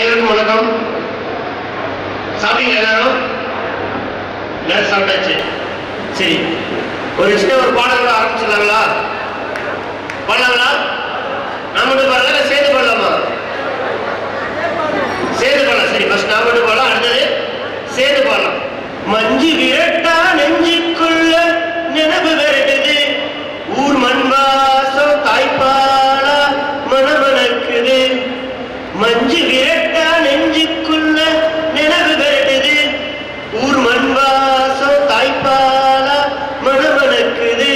அனைவருக்கும் வணக்கம் சாப்பிட்டீங்க எல்லாரும்? எல்லாரும் சாப்பிட்டாச்சு. சரி. ஒரு சின்ன ஒரு பாடல்கள் ஆரம்பிச்சிடலாங்களா? பாடலாங்களா? நான் மட்டும் பாடலாம் சேர்ந்து பாடலாமா? சேர்ந்து பாடலாம். சரி ஃபர்ஸ்ட் நான் மட்டும் பாடலாம். அடுத்தது சேர்ந்து பாடலாம். மஞ்சு விரட்டா நெஞ்சுக்குள்ள நினைவு விரட்டுது ஊர் மண் வாசம் தாய்ப்பாலா மனமணக்குது மஞ்சு விரட்டா நெஞ்சுக்குள்ள நினைவு விரட்டுது ஊர் மண் வாசம் தாய்ப்பாலா மனமணக்குது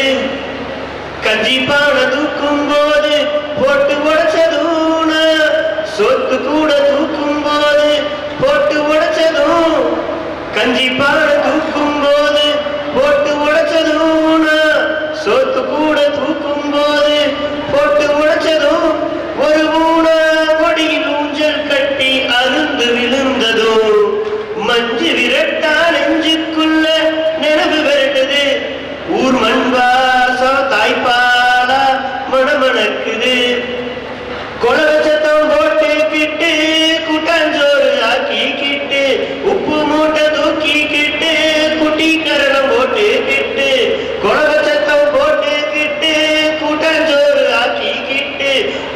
கஞ்சி பானை தூக்கும் போது போட்டு உடைச்சதும் சொத்து கூட தூக்கும் போது போட்டு உடைச்சதும் கஞ்சி பானை தூக்கும் போது போட்டு உடைச்சதும் சொத்து கூட தூக்கும் போது போட்டு உடைச்சதும் ஒரு ஊன கொடியில் ஊஞ்சல் கட்டி அருந்து விழுந்ததும் மஞ்சு விரட்டா நெஞ்சுக்குள்ள நினைவு விரட்டுது ஊர் மண் வாசம் தாய்ப்பாலா மணமணக்குது கொலவச்சத்தம் போட்டுக்கிட்டு கூட்டாஞ்சோறு ஆக்கிக்கிட்டு உப்பு மூட்டை தூக்கிக்கிட்டு குட்டி கரணம் போட்டுக்கிட்டு கொலவச்சத்தம் போட்டுக்கிட்டு கூட்டாஞ்சோறு ஆக்கிக்கிட்டு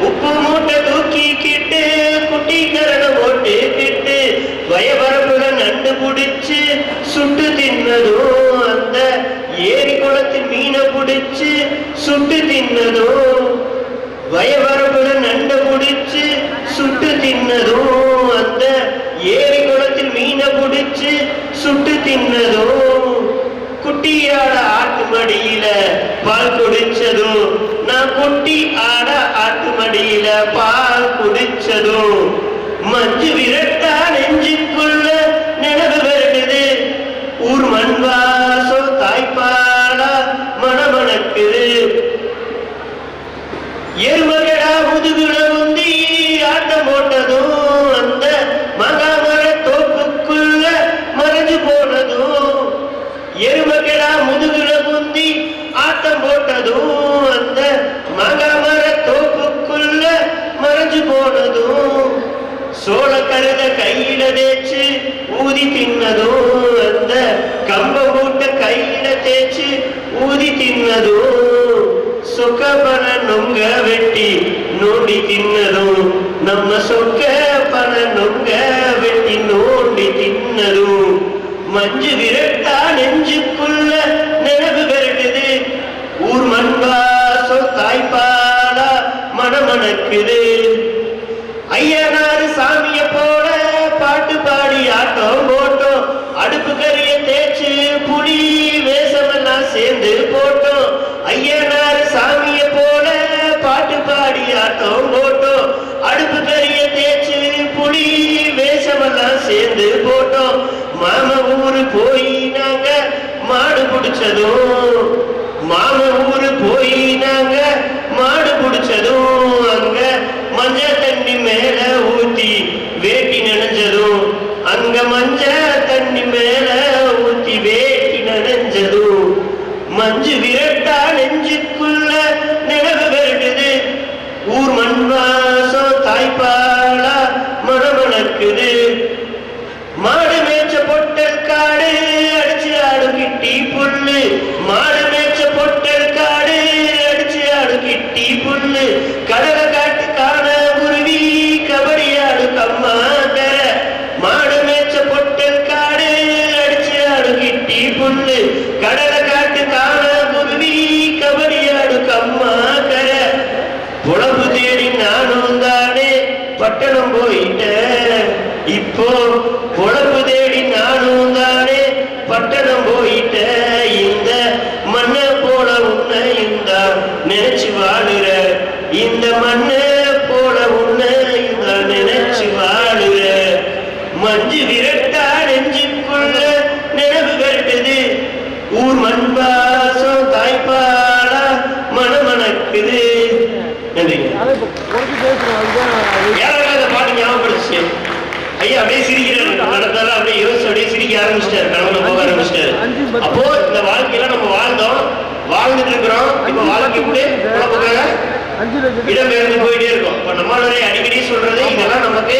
உப்பு மூட்டை தூக்கிக்கிட்டு குட்டி கரணம் போட்டுக்கிட்டு வயபரப்புல நண்டு புடிச்சு சுட்டு தின்னதும் அந்த ஏரி குளத்து மீனை புடிச்சு சுட்டு தின்னதும் வயவரப்புல நண்டை பிடிச்சு சுட்டு தின்னதும் அந்த ஏரி குளத்தில் மீனை புடிச்சு சுட்டு தின்னதும் குட்டியாட ஆட்டு மடியில பால் குடிச்சதும் நான் குட்டி ஆட ஆட்டு மடியில பால் குடிச்சதும் மஞ்சு விரட்டா நெஞ்சுக்குள்ள நினைவு வருகிறது. ஊர் மண் வாசம் மணமணக்குது எருமகடா முதுகுல உந்தி ஆட்டம் போட்டதும் அந்த மகாமர தோப்புக்குள்ள மறைஞ்சு போனதும். எருமகடா முதுகுல உந்தி ஆட்டம் போட்டதும் அந்த மகாமர தோப்புக்குள்ள மறைஞ்சு போனதும். சோழ கருத கையில தேய்ச்சு ஊதி தின்னதும் அந்த கம்ப மூட்டை கையில தேய்ச்சு ஊதி தின்னதும். சொக்கப்பன நொங்க வெட்டி நோண்டி தின்னதும். நம்ம சொக்க பண நொங்க வெட்டி நோண்டி தின்னதும். மஞ்சு விரட்டா நெஞ்சுக்குள்ள நினைவு விரட்டுது ஊர் மண் வாசம் தாய்ப்பாலா மனமணக்குது. ஐயனாறு சாமிய போல பாட்டு பாடி ஆட்டம் போட்டோம். அடுப்பு கறிய தேய்ச்சு புடி வேஷமெல்லாம் சேர்ந்து போட்டோம். ஐயனாரு சாமி போல பாட்டு பாடி ஆட்டம் போட்டோம் அடுப்பு கறிய தேய்ச்சு புடி வேஷமெல்லாம் சேர்ந்து போட்டோம் மாம ஊரு போய் நாங்க மாடு பிடிச்சதும் மாம ஊரு போய் நாங்க மாடு பிடிச்சதும் அங்க மஞ்ச தண்ணி மேல ஊத்தி வேட்டி நனைஞ்சதும் அங்க மஞ்ச தண்ணி மேல ஊத்தி வேட்டி நனைஞ்சதும் மஞ்சு விரட்டா நெஞ்சுக்குள்ள நினைவு விரட்டுது ஊர் மண் வாசம் தாய்ப்பாலா மணமணக்குது மாடு மேய்ச்ச பொட்டல் காடு அடிச்சு ஆடு கிட்டி புல்லு மாடு மேய்ச்ச பொட்டல் காடு அடிச்சு ஆடு கிட்டி புல்லு கடலை காட்டு காண குருவி கபடி ஆடு கம்மா கர மாடு மேய்ச்ச பொட்டல் காடு அடிச்சு ஆடு கிட்டி புல்லு கடலை காட்டு காண குருவி கபடி ஆடு கம்மா கர உழவு தேடி நானும் தானே பட்டணம் போயிட்டேன் இப்போ உழவு தேடி நானும் தானே பட்டணம் போயிட்டேன் இந்த மண்ணை போல உன்னை இந்த நினைச்சு வாழுற இந்த மண்ணை போல உன்னை இந்த நினைச்சு வாழுற மஞ்சு விரட்டா நெஞ்சுக்குள்ள நினைவு விரட்டுது ஊர் மண் தாய்ப்பாடா தாய்ப்பாலா மணமணக்குது நன்றிங்க. அதை இப்போ குறைச்சி ஏழாவது பாட்டு ஞாபகப்படுச்சு ஐயா அப்படியே சிரிக்கிறாரு. நடந்தாலும் அப்படியே யோசிச்சு அப்படியே சிரிக்க ஆரம்பிச்சிட்டாரு. கனவுல போக ஆரம்பிச்சிட்டாரு. அப்போ இந்த வாழ்க்கையில நம்ம வாழ்ந்தோம். வாழ்ந்துட்டு இருக்கிறோம். இப்ப வாழ்க்கை கூட உழப்புக்காக இடம்பெயர்ந்து போயிட்டே இருக்கும். இப்ப நம்மளுடைய அடிக்கடி சொல்றது இதெல்லாம் நமக்கு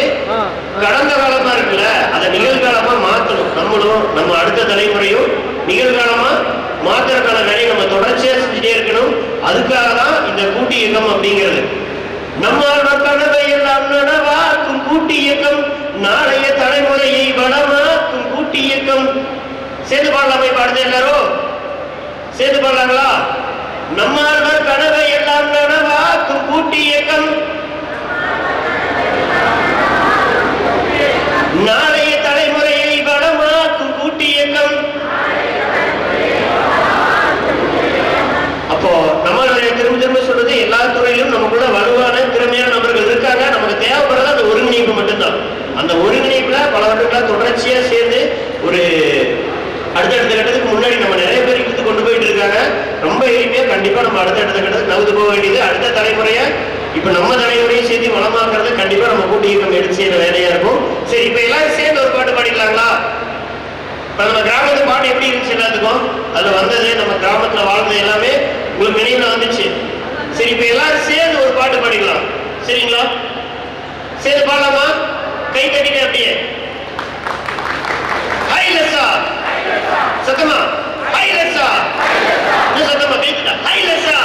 கடந்த காலமா இருக்குல்ல அதை நிகழ்காலமா மாத்தணும். நம்மளும் நம்ம அடுத்த தலைமுறையும் நிகழ்காலமா மாத்துறதுக்கான வேலையை நம்ம தொடர்ச்சியா செஞ்சுட்டே இருக்கணும். அதுக்காக தான் இந்த கூட்டு இயக்கம் அப்படிங்கிறது. நம்ம கனவை எல்லாம் நனவாக்கும் கூட்டு இயக்கம் நாளைய தலைமுறையை வளமாக்கும் கூட்டு இயக்கம். சேர்ந்து பாடலாம் பாடுது எல்லாரும். சேர்ந்து பாடலாங்களா நம்மாழ்வார் கனவை எல்லாம் நனவாக்கும் கூட்டி இயக்கம். நாளைய தலைமுறையை வளமாக்கும் கூட்டி இயக்கம். அப்போ நம்மளுடைய திரும்ப திரும்ப சொல்றது எல்லா துறையிலும் நமக்குள்ள வலுவான திறமையான நபர்கள் இருக்காங்க. நமக்கு தேவைப்படுறது அந்த ஒருங்கிணைப்பு மட்டும்தான். அந்த ஒருங்கிணைப்புல பல வருடங்களா தொடர்ச்சியா சேர்ந்து ஒரு அடுத்தடுத்த கட்டத்துக்கு முன்னாடி நம்ம நிறைய பேர் இழுத்து கொண்டு போயிட்டு இருக்காங்க. ரொம்ப எளிமையா கண்டிப்பா நம்ம அடுத்தடுத்த கட்டத்துக்கு நகர்ந்து போக வேண்டியது. அடுத்த தலைமுறைய இப்ப நம்ம தலைமுறையும் சேர்த்து வளமாக்குறது கண்டிப்பா நம்ம கூட்டிகிட்டு இயக்கம் எடுத்து செய்யற வேலையா இருக்கும். சரி இப்ப எல்லாரும் சேர்ந்து ஒரு பாட்டு பாடிக்கலாங்களா? இப்ப நம்ம கிராமத்து பாட்டு எப்படி இருந்துச்சு எல்லாத்துக்கும்? அதில் வந்தது நம்ம கிராமத்துல வாழ்ந்தது எல்லாமே உங்களுக்கு நினைவுல வந்துச்சு. சரி இப்ப எல்லாரும் சேர்ந்து ஒரு பாட்டு பாடிக்கலாம். சரிங்களா? சேர்ந்து பாடலாமா? கை தட்டிட்டு அப்படியே. ஹை லெஸ்ஸா சத்தமா ஹை லெஸ்ஸா இன்னும் சத்தமா கை தட்டா ஹை லெஸ்ஸா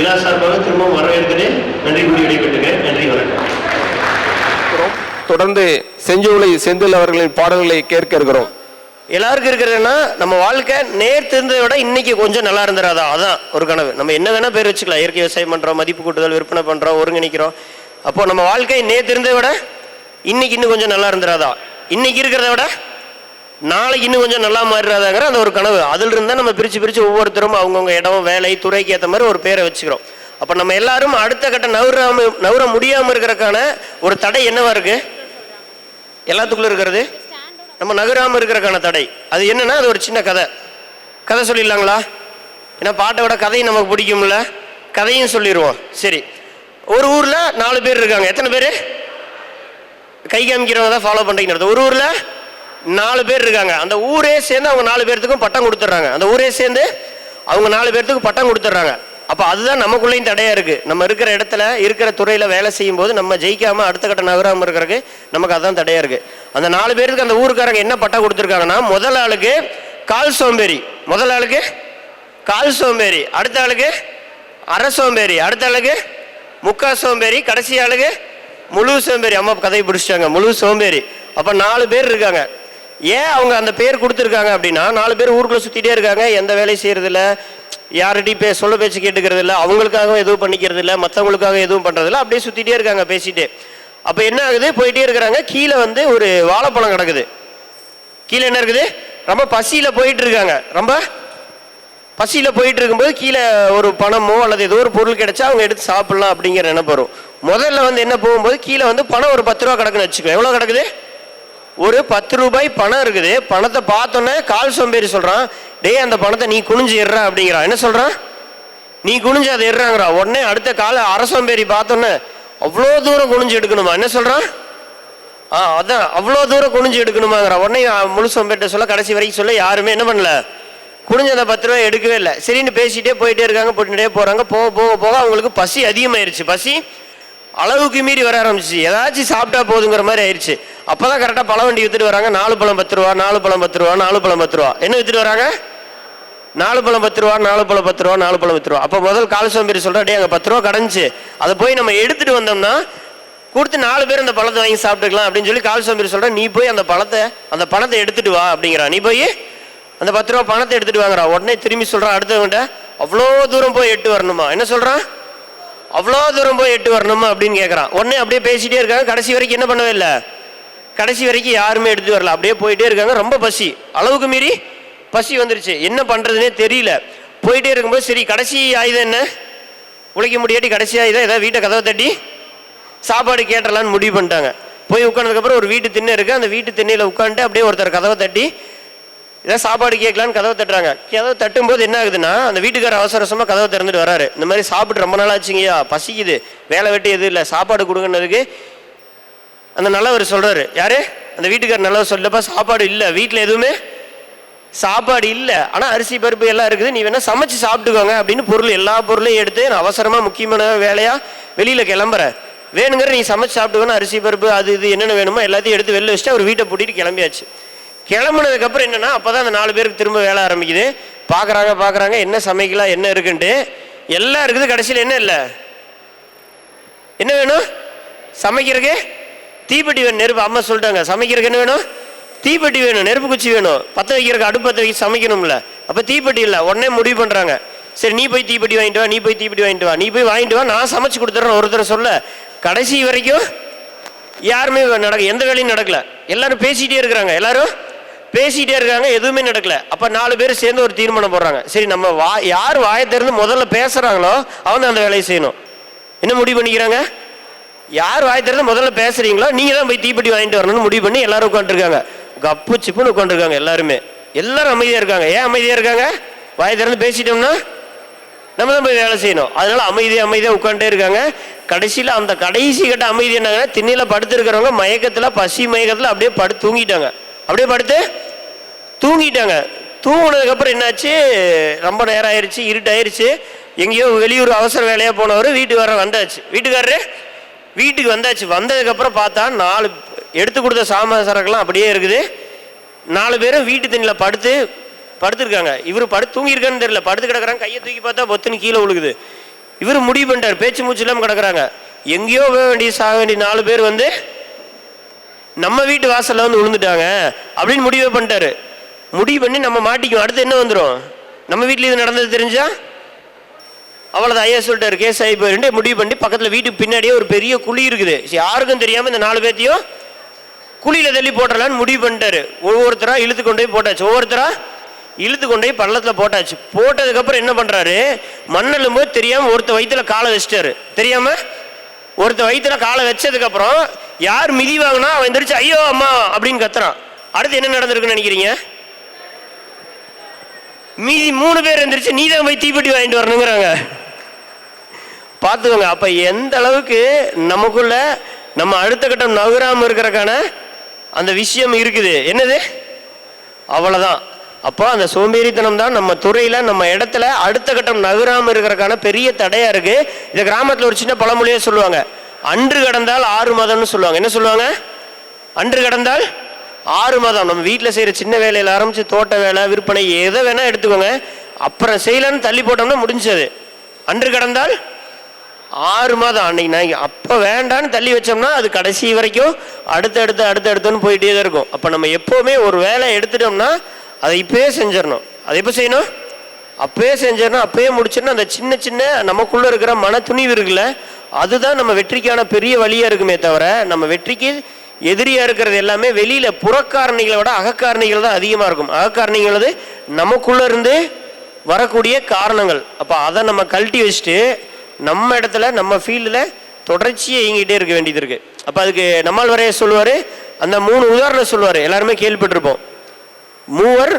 விழா சார்பாக திரும்பவும் வரவேற்கிறேன். நன்றி கூடி விடைபெற்றுகிறேன் நன்றி வணக்கம். தொடர்ந்து செஞ்சோலை செந்தில் அவர்களின் பாடல்களை கேட்க இருக்கிறோம். எல்லாருக்கும் இருக்கிறதுன்னா நம்ம வாழ்க்கை நேற்று இருந்ததை விட இன்னைக்கு கொஞ்சம் நல்லா இருந்துடாதா அதான் ஒரு கனவு. நம்ம என்ன வேணா பேர் வச்சுக்கலாம். இயற்கை விவசாயம் பண்றோம் மதிப்பு கூட்டுதல் விற்பனை பண்றோம் ஒருங்கிணைக்கிறோம். அப்போ நம்ம வாழ்க்கை நேற்று இருந்ததை விட இன்னைக்கு இன்னும் கொஞ்சம் நல்லா இருந்துடாதா இன்னைக்கு இருக்கிறத விட நாளைக்கு இன்னும் கொஞ்சம் நல்லா மாறிடாதாங்கிற அந்த ஒரு கனவு. அதில் இருந்தால் நம்ம பிரிச்சு பிரித்து ஒவ்வொருத்தரும் அவங்கவுங்க இடம் வேலை துறைக்கு ஏற்ற மாதிரி ஒரு பேரை வச்சுக்கிறோம். அப்போ நம்ம எல்லாரும் அடுத்த கட்ட நவுறாம நவுற முடியாமல் இருக்கிறக்கான ஒரு தடை என்னவா இருக்கு? எல்லாத்துக்குள்ள இருக்கிறது? நம்ம நகராமல் இருக்கிறக்கான தடை. அது என்னன்னா அது ஒரு சின்ன கதை. கதை சொல்லிடலாங்களா? ஏன்னா பாட்டை விட நமக்கு பிடிக்கும்ல. கதையும் சொல்லிடுவோம். சரி. ஒரு ஊரில் நாலு பேர் இருக்காங்க. எத்தனை பேர்? கை காமிக்கிறவங்க தான் ஃபாலோ பண்றீங்கன்னு ஒரு ஊரில் நாலு பேர் இருக்காங்க. அந்த ஊரே சேர்ந்து அவங்க நாலு பேர்த்துக்கும் பட்டம் கொடுத்துட்றாங்க. அந்த ஊரே சேர்ந்து அவங்க நாலு பேர்த்துக்கும் பட்டம் கொடுத்துட்றாங்க. அப்போ அதுதான் நமக்குள்ளேயும் தடையாக இருக்குது நம்ம இருக்கிற இடத்துல இருக்கிற துறையில் வேலை செய்யும் போது நம்ம ஜெயிக்காமல் அடுத்த கட்ட நகராமல் இருக்கிறதுக்கு நமக்கு அதுதான் தடையாக இருக்குது அந்த நாலு பேருக்கு அந்த ஊருக்காரங்க என்ன பட்டம் கொடுத்துருக்காங்கன்னா முதல் ஆளுக்கு கால் சோம்பேறி. முதல் ஆளுக்கு கால் சோம்பேறி. அடுத்த ஆளுக்கு அரை சோம்பேறி. அடுத்த ஆளுக்கு முக்கா சோம்பேறி. கடைசி ஆளுக்கு முழு சோம்பேறி. அம்மா கதையை பிடிச்சிட்டாங்க. முழு சோம்பேறி. அப்போ நாலு பேர் இருக்காங்க. ஏன் அவங்க அந்த பேர் கொடுத்துருக்காங்க அப்படின்னா நாலு பேர் ஊருக்குள்ளே சுற்றிட்டே இருக்காங்க எந்த வேலையும் செய்கிறதில்ல யார்கிட்டையும் பே சொல்ல பேச்சு கேட்டுக்கிறது இல்லை அவங்களுக்காகவும் எதுவும் பண்ணிக்கிறது இல்லை மற்றவங்களுக்காக எதுவும் பண்ணுறதில்ல அப்படியே சுற்றிட்டே இருக்காங்க பேசிகிட்டே அப்போ என்ன ஆகுது? போயிட்டே இருக்கிறாங்க கீழே வந்து ஒரு வாழைப்பழம் கிடக்குது. கீழே என்ன இருக்குது? ரொம்ப பசியில் போயிட்டு இருக்காங்க. ரொம்ப பசியில் போயிட்டு இருக்கும்போது கீழே ஒரு பணமோ அல்லது ஏதோ ஒரு பொருள் கிடைச்சா அவங்க எடுத்து சாப்பிட்லாம் அப்படிங்கிற நினைப்பு வரும். முதல்ல வந்து என்ன போகும்போது கீழே வந்து பணம் ஒரு பத்து ரூபா கிடக்குன்னு வச்சுக்கோ எவ்வளோ கிடக்குது? ஒரு பத்து ரூபாய் பணம் இருக்குது. பணத்தை பார்த்தோன்னே கால் சோம்பேறி சொல்கிறான் டேய் அந்த பணத்தை நீ குனிஞ்சு எறா அப்படிங்கிறான். என்ன சொல்கிறான் நீ குனிஞ்சு அதை எறாங்கிறா உடனே அடுத்த கால அரசோம்பேறி பார்த்தோன்னே அவ்வளோ தூரம் குனிஞ்சு எடுக்கணுமா? என்ன சொல்கிறான் ஆ அதான். அவ்வளோ தூரம் குனிஞ்சு எடுக்கணுமாங்கிற. உடனே முழு சோம்பேட்டை சொல்ல கடைசி வரைக்கும் சொல்ல யாருமே என்ன பண்ணல. குனிஞ்சு அந்த பத்து ரூபாய் எடுக்கவே இல்லை. சரின்னு பேசிகிட்டே போயிட்டே இருக்காங்க போட்டுட்டே போகிறாங்க போக போக போக அவங்களுக்கு பசி அதிகமாயிருச்சு. பசி அளவுக்கு மீறி வர ஆரம்பிச்சு ஏதாச்சும் சாப்பிட்டா போதுங்கிற மாதிரி ஆயிடுச்சு அப்போ தான் கரெக்டாக பழம் வண்டி வித்துட்டு வராங்க. நாலு பழம் பத்து ரூபா நாலு பழம் பத்து ரூபா நாலு பழம் பத்து ரூபா. என்ன வித்துட்டு வராங்க? நாலு பழம் பத்து ரூபா நாலு பழம் பத்து ரூபா நாலு பழம் பத்து ரூபா. அப்போ முதல் காலசோம்பேரி சொல்கிறா டே அங்கே பத்து ரூபா கடைஞ்சி. அதை போய் நம்ம எடுத்துட்டு வந்தோம்னா கொடுத்து நாலு பேர் அந்த பழத்தை வாங்கி சாப்பிட்டுக்கலாம். அப்படின்னு சொல்லி கால் சொல்கிற சொல்கிறா நீ போய் அந்த பழத்தை அந்த பணத்தை எடுத்துட்டு வா அப்படிங்கிறா. நீ போய் அந்த பத்து ரூபா பணத்தை எடுத்துட்டு வாங்குறா உடனே திரும்பி சொல்கிறா அடுத்தவன்ட்ட அவ்வளோ தூரம் போய் எட்டு வரணுமா? என்ன சொல்கிறான் அவ்வளோ தூரம் போய் எட்டு வரணுமா அப்படின்னு கேட்குறான் உடனே அப்படியே பேசிகிட்டே இருக்காங்க. கடைசி வரைக்கும் என்ன பண்ணவே இல்லை. கடைசி வரைக்கும் யாருமே எடுத்து வரல. அப்படியே போயிட்டே இருக்காங்க. ரொம்ப பசி. அளவுக்கு மீறி பசி வந்துருச்சு. என்ன பண்ணுறதுனே தெரியல. போயிட்டே இருக்கும்போது சரி கடைசி ஆயுதம் என்ன? உழைக்க முடியாட்டி கடைசி ஆயுதம்? ஏதாவது வீட்டை கதவை தட்டி சாப்பாடு கேட்டலான்னு முடிவு பண்ணிட்டாங்க. போய் உட்காந்ததுக்கப்புறம் ஒரு வீட்டு திண்ணை இருக்குது அந்த வீட்டு திண்ணையில் உட்காந்துட்டு அப்படியே ஒருத்தர் கதவை தட்டி ஏதாவது சாப்பாடு கேட்கலான்னு கதவை தட்டுறாங்க. கதவை தட்டும்போது என்ன ஆகுதுன்னா அந்த வீட்டுக்காரர் அவசர அவசரமாக கதவை திறந்துட்டு வராரு. இந்த மாதிரி சாப்பிட்டு ரொம்ப நாள் ஆச்சுங்கய்யா பசிக்குது. வேலை வெட்டி எதுவும் இல்லை சாப்பாடு கொடுங்கன்னதுக்கு அந்த நல்லவர் சொல்றாரு. யாரு? அந்த வீட்டுக்காரர் நல்லவர் சொல்லப்பா சாப்பாடு இல்லை வீட்டில் எதுவுமே சாப்பாடு இல்லை. ஆனால் அரிசி பருப்பு எல்லாம் இருக்குது நீ வேணா சமைச்சு சாப்பிட்டுக்கோங்க அப்படின்னு பொருள் எல்லா பொருளையும் எடுத்து நான் அவசரமாக முக்கியமான வேலையாக வெளியில் கிளம்புற வேணுங்கிற நீ சமைச்சு சாப்பிட்டுக்கணும் அரிசி பருப்பு அது இது என்னென்ன வேணுமோ எல்லாத்தையும் எடுத்து வெளில வச்சுட்டு அவர் வீட்டை பூட்டிட்டு கிளம்பியாச்சு. கிளம்புனதுக்கப்புறம் என்னன்னா அப்போ தான் அந்த நாலு பேருக்கு திரும்ப வேலை ஆரம்பிக்குது. பார்க்குறாங்க பார்க்குறாங்க என்ன சமைக்கலாம் என்ன இருக்குன்ட்டு. எல்லாம் இருக்குது கடைசியில் என்ன இல்லை? என்ன வேணும்? சமைக்கிறதுக்கு? தீப்பெட்டி வேணும் நெருப்பு. அம்மா சொல்லிட்டாங்க சமைக்கிறதுக்கு என்ன வேணும்? தீப்பெட்டி வேணும் நெருப்பு குச்சி வேணும். பற்ற வைக்கிறதுக்கு அடுப்பு பற்ற வைக்க சமைக்கணும்ல. அப்போ தீப்பெட்டி இல்லை. உடனே முடிவு பண்ணுறாங்க சரி நீ போய் தீப்பெட்டி வாங்கிட்டு வா நீ போய் தீப்பெட்டி வாங்கிட்டு வா நீ போய் வாங்கிட்டு வா நான் சமைச்சு கொடுத்துட்றேன் ஒருத்தர் சொல்ல கடைசி வரைக்கும் யாருமே நடக்க எந்த வேலையும் நடக்கல. எல்லாரும் பேசிகிட்டே இருக்கிறாங்க. எல்லாரும் பேசிட்டே இருக்காங்க எதுவுமே நடக்கல. அப்ப நாலு பேர் சேர்ந்து ஒரு தீர்மானம் போடுறாங்க. சரி நம்ம வா யார் வாயை திறந்து முதல்ல பேசுறாங்களோ அவங்க அந்த வேலையை செய்யணும். என்ன முடிவு பண்ணிக்கிறாங்க? யார் வாய் திறந்து முதல்ல பேசுறீங்களோ நீங்க தான் போய் தீப்பெட்டி வாங்கிட்டு வரணும்னு முடிவு பண்ணி எல்லாரும் உட்காந்துருக்காங்க கப்பு சிப்புன்னு உட்காந்துருக்காங்க எல்லாருமே. எல்லாரும் அமைதியா இருக்காங்க. ஏன் அமைதியா இருக்காங்க? வாய் திறந்து பேசிட்டோம்னா நம்ம தான் போய் வேலை செய்யணும். அதனால அமைதியாக அமைதியாக உட்காந்துட்டே இருக்காங்க. கடைசியில் அந்த கடைசி கட்ட அமைதி என்னங்கன்னா திண்ணையில் படுத்துருக்கிறவங்க மயக்கத்தில் பசி மயக்கத்தில் அப்படியே படு தூங்கிட்டாங்க. அப்படியே படுத்து தூங்கிட்டாங்க. தூங்கினதுக்கப்புறம் என்னாச்சு? ரொம்ப நேரம் ஆயிடுச்சு இருட்டாயிருச்சு. எங்கேயோ வெளியூர் அவசர வேலையாக போனவர் வீட்டுக்கு வர வந்தாச்சு. வீட்டுக்காரரு? வீட்டுக்கு வந்தாச்சு. வந்ததுக்கப்புறம் பார்த்தா நாலு எடுத்து கொடுத்த சாமான் சரக்குலாம் அப்படியே இருக்குது. நாலு பேரும் வீட்டு தண்ணியில் படுத்து படுத்துருக்காங்க. இவர் படுத்து தூங்கியிருக்கான்னு தெரியல. படுத்து கிடக்குறாங்க கையை தூக்கி பார்த்தா பொத்துன்னு கீழே விழுகுது. இவர் முடிவு பண்ணிட்டார். பேச்சு மூச்சு இல்லாமல் கிடக்குறாங்க. எங்கேயோ போக வேண்டிய சாக வேண்டிய நாலு பேர் வந்து நம்ம வீட்டு வாசலில் வந்து விழுந்துட்டாங்க அப்படின்னு முடிவே பண்ணிட்டாரு. முடிவு பண்ணி நம்ம மாட்டிக்குவோம். அடுத்து என்ன வந்துடும் நம்ம வீட்டில் இது நடந்தது தெரிஞ்சா? அவ்வளோதான் ஐயா சொல்லிட்டாரு கேஸ் ஆகி போயிருந்து முடிவு பண்ணி பக்கத்தில் வீட்டுக்கு பின்னாடியே ஒரு பெரிய குழி இருக்குது. யாருக்கும் தெரியாமல் இந்த நாலு பேர்த்தையும் குழியில் தள்ளி போட்டுடலான்னு முடிவு பண்ணிட்டாரு. ஒவ்வொருத்தராக இழுத்து கொண்டு போய் போட்டாச்சு. ஒவ்வொருத்தராக இழுத்து கொண்டு போய் பள்ளத்தில் போட்டாச்சு. போட்டதுக்கப்புறம் என்ன பண்ணுறாரு மண்ணல்லும் போது தெரியாமல் ஒருத்த வயிற்றுல காலை வச்சிட்டாரு. தெரியாமல் ஒருத்தன் வயிற்றுல காலை வச்சதுக்கப்புறம் யார் மிதி வாங்கினா அவன் எந்திரிச்சு ஐயோ அம்மா அப்படின்னு கத்துறான். அடுத்து என்ன நடந்திருக்குன்னு நினைக்கிறீங்க? மீதி மூணு பேர் எந்திரிச்சு நீ தான் போய் தீப்பெட்டி வாங்கிட்டு வரணுங்கிறாங்க. பார்த்துக்கோங்க அப்போ எந்த அளவுக்கு நமக்குள்ள நம்ம அடுத்த கட்டம் நகராமல் இருக்கிறக்கான அந்த விஷயம் இருக்குது. என்னது? அவ்வளோதான் அப்போ அந்த சோம்பேறித்தனம் தான் நம்ம துறையில் நம்ம இடத்துல அடுத்த கட்டம் நகராமல் இருக்கிறக்கான பெரிய தடையாக இருக்குது இந்த கிராமத்தில் ஒரு சின்ன பழமொழியே சொல்லுவாங்க. அன்று கடந்தால் ஆறு மாதம்னு சொல்லுவாங்க. என்ன சொல்லுவாங்க? அன்று கடந்தால் ஆறு மாதம். நம்ம வீட்டில் செய்கிற சின்ன வேலையில் ஆரம்பித்து தோட்ட வேலை விற்பனை எதை வேணால் எடுத்துக்கோங்க. அப்புறம் செய்யலான்னு தள்ளி போட்டோம்னா முடிஞ்சது. அன்று கடந்தால் ஆறு மாதம். அன்னைக்கு நான் அப்போ வேண்டான்னு தள்ளி வச்சோம்னா அது கடைசி வரைக்கும் அடுத்தடுத்து அடுத்தடுத்துன்னு போயிட்டே தான் இருக்கும். அப்போ நம்ம எப்போவுமே ஒரு வேலை எடுத்துட்டோம்னா அதை இப்பயே செஞ்சிடணும். அதை எப்போ செய்யணும்? அப்பயே செஞ்சிடணும். அப்பயே முடிச்சிடணும். அந்த சின்ன சின்ன நமக்குள்ளே இருக்கிற மன துணிவு இருக்குல்ல அதுதான் நம்ம வெற்றிக்கான பெரிய வழியாக இருக்குமே தவிர நம்ம வெற்றிக்கு எதிரியாக இருக்கிறது எல்லாமே வெளியில் புறக்காரணிகளை விட அகக்காரணிகள் தான் அதிகமாக இருக்கும். அகக்காரணிகள் வந்து இருந்து வரக்கூடிய காரணங்கள். அப்போ அதை நம்ம கழட்டி வச்சுட்டு நம்ம இடத்துல நம்ம ஃபீல்டில் தொடர்ச்சியாக இயங்கிட்டே இருக்க வேண்டியது இருக்குது அப்போ அதுக்கு நம்மால் வரைய சொல்லுவார் அந்த மூணு உதாரணம் சொல்லுவார். எல்லாருமே கேள்விப்பட்டிருப்போம். மூவர்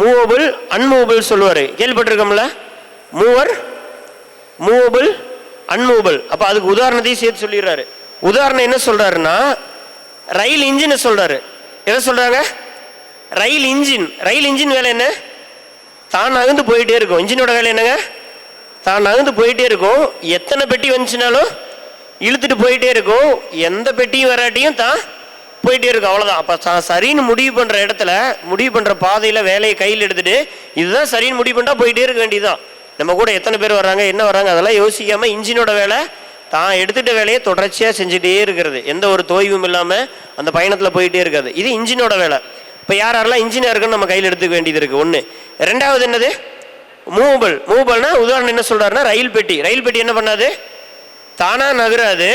மூவபிள் அன்மூவபிள் சொல்லுவார். கேள்விப்பட்டிருக்கோம்ல? மூவர் மூவபிள் அன்மூவபிள் அப்போ அதுக்கு உதாரணத்தையும் சேர்த்து சொல்லிடுறாரு. உதாரணம் என்ன சொல்கிறாருன்னா ரயில் இன்ஜினை சொல்கிறாரு எதை சொல்கிறாங்க ரயில் இன்ஜின். ரயில் இன்ஜின் வேலை என்ன? தான் நகர்ந்து போயிட்டே இருக்கும். இன்ஜினோட வேலை என்னங்க? தான் நகர்ந்து போயிட்டே இருக்கும். எத்தனை பெட்டி வந்துச்சுனாலும் இழுத்துட்டு போயிட்டே இருக்கும். எந்த பெட்டியும் வராட்டியும் தான் போயிட்டே இருக்கும் அவ்வளோதான் அப்போ சரின்னு முடிவு பண்ணுற இடத்துல முடிவு பண்ணுற பாதையில் வேலையை கையில் எடுத்துட்டு இதுதான் சரின்னு முடிவு பண்ணிட்டா போயிட்டே இருக்க வேண்டியதுதான். நம்ம கூட எத்தனை பேர் வர்றாங்க என்ன வர்றாங்க அதெல்லாம் யோசிக்காமல் இன்ஜினோட வேலை தான் எடுத்துகிட்ட வேலையை தொடர்ச்சியாக செஞ்சுட்டே இருக்கிறது. எந்த ஒரு தோய்வும் இல்லாமல் அந்த பயணத்தில் போயிட்டே இருக்காது. இது இன்ஜினோட வேலை. இப்போ யார் யாரெல்லாம் இன்ஜினியர் இருக்குன்னு நம்ம கையில் எடுத்துக்க வேண்டியது இருக்குது ஒன்று ரெண்டாவது என்னது? மூவபிள் மூவபிள்னா உதாரணம் என்ன சொல்கிறாருன்னா ரயில் பெட்டி. ரயில் பெட்டி என்ன பண்ணாது? தானாக நகராது.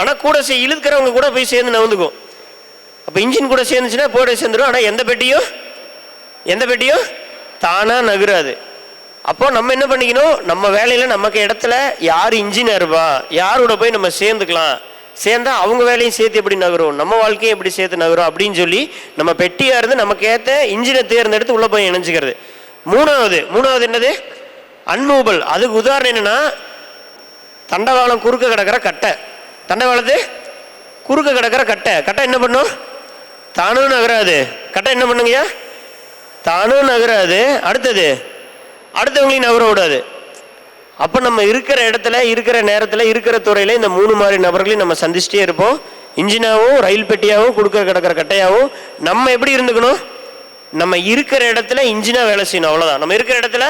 ஆனால் கூட சே இழுக்கிறவங்க கூட போய் சேர்ந்து நவுந்துக்கும் அப்போ இன்ஜின் கூட சேர்ந்துச்சுன்னா போட சேர்ந்துடும் ஆனால் எந்த பெட்டியும் எந்த பெட்டியும் தானாக நகராது. அப்போ நம்ம என்ன பண்ணிக்கணும்? நம்ம வேலையில் நமக்கு இடத்துல யார் இன்ஜினியர் இருப்பா யாரோட போய் நம்ம சேர்ந்துக்கலாம். சேர்ந்தா அவங்க வேலையும் சேர்த்து எப்படி நகரும்? நம்ம வாழ்க்கையும் எப்படி சேர்த்து நகரும்? அப்படின்னு சொல்லி நம்ம பெட்டியாக இருந்து நமக்கு ஏற்ற இன்ஜினை தேர்ந்தெடுத்து உள்ளே போய் இணைஞ்சிக்கிறது. மூணாவது மூணாவது என்னது? அன்மூபல் அதுக்கு உதாரணம் என்னென்னா தண்டவாளம் குறுக்க கிடக்கிற கட்டை. தண்டவாளத்து குறுக்க கிடக்கிற கட்டை. கட்டை என்ன பண்ணும்? தானும் நகராது கட்டை என்ன பண்ணுங்கய்யா? தானும் நகராது அடுத்தது அடுத்தவங்களையும் நகர விடாது. அப்போ நம்ம இருக்கிற இடத்துல இருக்கிற நேரத்தில் இருக்கிற துறையில் இந்த மூணு மாதிரி நபர்களையும் நம்ம சந்திச்சிட்டே இருப்போம். இன்ஜினாகவும் ரயில் பெட்டியாகவும் கொடுக்க கிடக்கிற கட்டையாகவும் நம்ம எப்படி இருந்துக்கணும்? நம்ம இருக்கிற இடத்துல இன்ஜினாக வேலை செய்யணும் அவ்வளோதான் நம்ம இருக்கிற இடத்துல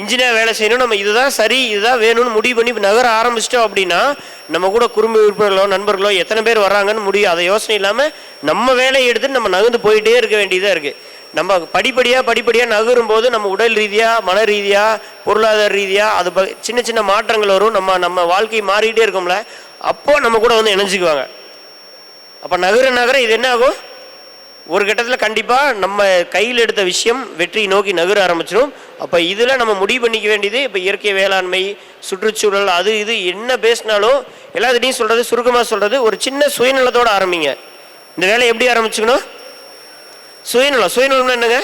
இன்ஜினாக வேலை செய்யணும். நம்ம இதுதான் சரி இதுதான் வேணும்னு முடிவு பண்ணி நகர ஆரம்பிச்சிட்டோம் அப்படின்னா நம்ம கூட குடும்ப உறுப்பினர்களோ நண்பர்களோ எத்தனை பேர் வராங்கன்னு முடியும் அதை யோசனை இல்லாமல் நம்ம வேலையை எடுத்துட்டு நம்ம நகர்ந்து போயிட்டே இருக்க வேண்டியதாக இருக்குது நம்ம படிப்படியாக படிப்படியாக நகரும் போது நம்ம உடல் ரீதியாக மன ரீதியாக பொருளாதார ரீதியாக அது ப- சின்ன சின்ன மாற்றங்கள் வரும். நம்ம நம்ம வாழ்க்கை மாறிக்கிட்டே இருக்கோம்ல. அப்போ நம்ம கூட வந்து இணைஞ்சுக்குவாங்க. அப்போ நகர நகர இது என்ன ஆகும்? ஒரு கட்டத்தில் கண்டிப்பாக நம்ம கையில் எடுத்த விஷயம் வெற்றியை நோக்கி நகர ஆரம்பிச்சிடும் அப்போ இதில் நம்ம முடிவு பண்ணிக்க வேண்டியது இப்போ இயற்கை வேளாண்மை சுற்றுச்சூழல் அது இது என்ன பேசினாலும் எல்லாத்துட்டையும் சொல்கிறது சுருக்கமாக சொல்கிறது ஒரு சின்ன சுயநலத்தோடு ஆரம்பிங்க. இந்த வேலையை எப்படி ஆரம்பிச்சுக்கணும்? சுயநலம் சுயநலம்னா என்னங்க?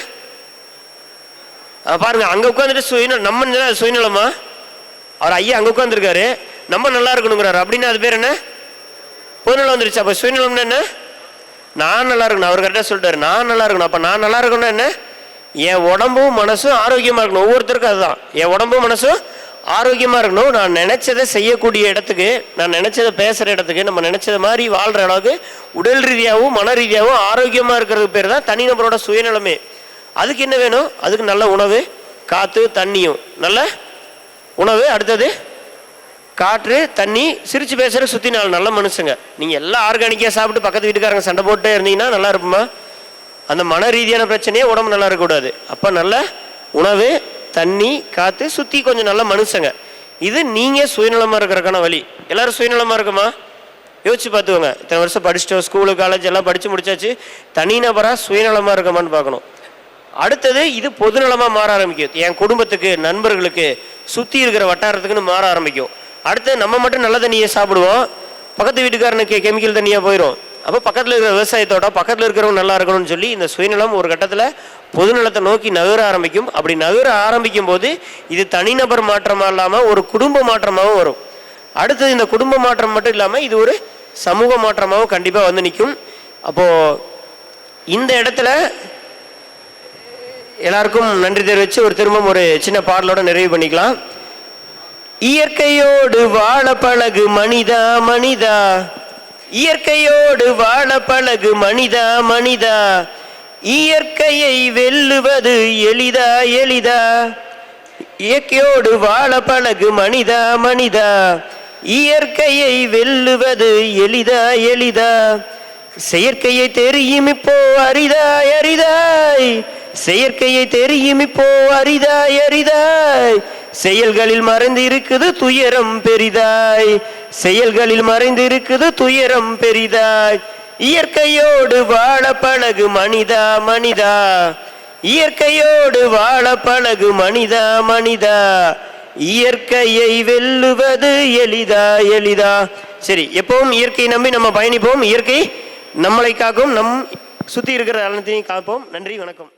பாருங்கள் அங்கே உட்காந்துட்டு சுயநலம் நம்ம சுயநலமா? அவர் ஐயா அங்கே உட்காந்துருக்காரு நம்ம நல்லா இருக்கணுங்கிறாரு. அப்படின்னா அது பேர் என்ன? பொதுநலம் வந்துருச்சு. அப்போ சுயநலம்னா என்ன? நான் நல்லா இருக்கணும். அவர் கரெக்டாக சொல்லிட்டாரு. நான் நல்லா இருக்கணும். அப்போ நான் நல்லா இருக்கணும்னா என்ன? என் உடம்பும் மனசும் ஆரோக்கியமாக இருக்கணும். ஒவ்வொருத்தருக்கும் அதுதான். என் உடம்பும் மனசும் ஆரோக்கியமாக இருக்கணும். நான் நினச்சதை செய்யக்கூடிய இடத்துக்கு நான் நினச்சதை பேசுகிற இடத்துக்கு நம்ம நினச்சத மாதிரி வாழ்கிற அளவுக்கு உடல் ரீதியாகவும் மன ரீதியாகவும் ஆரோக்கியமாக இருக்கிறது பேர் தான் தனிநபரோட சுயநலமே. அதுக்கு என்ன வேணும்? அதுக்கு நல்ல உணவு காற்று தண்ணியும். நல்ல உணவு. அடுத்தது? காற்று தண்ணி சிரித்து பேசுகிற சுற்றி நாலு நல்ல மனுஷங்க. நீங்கள் எல்லாம் ஆர்கானிக்காக சாப்பிட்டு பக்கத்து வீட்டுக்காரங்க சண்டை போட்டே இருந்தீங்கன்னா நல்லா இருக்குமா? அந்த மன ரீதியான பிரச்சனையே உடம்பு நல்லா இருக்கக்கூடாது அப்போ நல்ல உணவு தண்ணி காற்று சுற்றி கொஞ்சம் நல்ல மனுஷங்க. இது நீங்கள் சுயநலமாக இருக்கிறக்கான வழி. எல்லோரும் சுயநலமாக இருக்குமா? யோசிச்சு பார்த்துக்கோங்க. இத்தனை வருஷம் படிச்சிட்டோம். ஸ்கூலு காலேஜ் எல்லாம் படித்து முடிச்சாச்சு. தனி நபராக சுயநலமாக இருக்கமான்னு பார்க்கணும். அடுத்தது இது பொதுநலமாக மாற ஆரம்பிக்கும். என் குடும்பத்துக்கு நண்பர்களுக்கு சுற்றி இருக்கிற வட்டாரத்துக்குன்னு மாற ஆரம்பிக்கும். அடுத்து நம்ம மட்டும் நல்ல தண்ணியை சாப்பிடுவோம். பக்கத்து வீட்டுக்காரனுக்கு கெமிக்கல் தண்ணியாக போயிடும் அப்போ பக்கத்தில் இருக்கிற விவசாயத்தோட பக்கத்தில் இருக்கிறவங்க நல்லா இருக்கணும்னு சொல்லி இந்த சுயநலம் ஒரு கட்டத்தில் பொதுநலத்தை நோக்கி நகர ஆரம்பிக்கும். அப்படி நகர ஆரம்பிக்கும் போது இது தனிநபர் மாற்றமாக இல்லாமல் ஒரு குடும்ப மாற்றமாகவும் வரும். அடுத்தது இந்த குடும்ப மாற்றம் மட்டும் இல்லாமல் இது ஒரு சமூக மாற்றமாகவும் கண்டிப்பாக வந்து நிற்கும். அப்போது இந்த இடத்துல எல்லாருக்கும் நன்றி தெரிவித்து ஒரு திரும்பவும் ஒரு சின்ன பாடலோட நிறைவு பண்ணிக்கலாம். இயற்கையோடு வாழ பழகு மனிதா மனிதா. இயற்கையோடு வாழ பழகு மனிதா மனிதா. இயற்கையை வெல்லுவது எளிதா எளிதா. இயற்கையோடு வாழ பழகு மனிதா மனிதா. இயற்கையை வெல்லுவது எளிதா எளிதா. செயற்கையை தெரியும் இப்போ அரிதாய் அரிதாய். செயற்கையை தெரியும் இப்போ அரிதாய் அரிதாய். செயல்களில் மறைந்து இருக்குது துயரம் பெரிதாய். செயல்களில் மறைந்து இருக்குது துயரம் பெரிதாய். இயற்கையோடு வாழ பழகு மனிதா மனிதா. இயற்கையோடு வாழ பழகு மனிதா மனிதா. இயற்கையை வெல்லுவது எளிதா எளிதா. சரி எப்பவும் இயற்கையை நம்பி நம்ம பயணிப்போம். இயற்கை நம்மளை காக்கும். நம் சுத்தி இருக்கிற அனைத்தையும் காப்போம். நன்றி வணக்கம்.